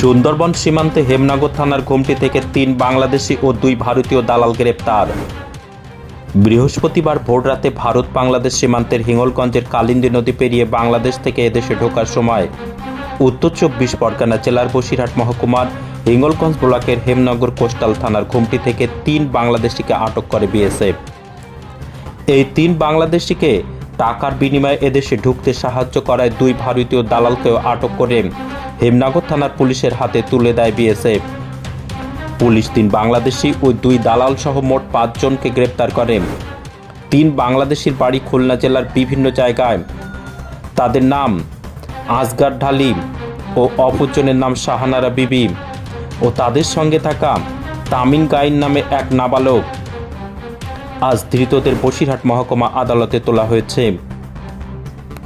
সুন্দরবন সীমান্তে হেমনগর থানার ঘুমটি থেকে তিন বাংলাদেশি ও দুই ভারতীয় দালাল গ্রেপ্তার। বৃহস্পতিবার ভোররাতে ভারত বাংলাদেশ সীমান্তের হিঙ্গলগঞ্জের কালিন্দী নদী পেরিয়ে বাংলাদেশ থেকে এদেশে ঢোকার সময় উত্তর চব্বিশ পরগনা জেলার বসিরহাট মহকুমার হিঙ্গলগঞ্জ ব্লকের হেমনগর কোস্টাল থানার ঘুমটি থেকে তিন বাংলাদেশিকে আটক করে বিএসএফ। এই তিন বাংলাদেশিকে টাকার বিনিময়ে এদেশে ঢুকতে সাহায্য করায় দুই ভারতীয় দালালকেও আটক করে হেমনগর থানার পুলিশের হাতে তুলে দেয় বিএসএফ। পুলিশ তিন বাংলাদেশি ও দুই দালাল সহ মোট পাঁচজনকে গ্রেপ্তার করে। তিন বাংলাদেশির বাড়ি খুলনা জেলার বিভিন্ন জায়গায়। তাদের নাম আসগার ঢালি ও অপরজনের নাম শাহানারা বিবি ও তাদের সঙ্গে থাকা তামিন গাইন নামে এক নাবালক। আজ ধৃতদের বসিরহাট মহকুমা আদালতে তোলা হয়েছে।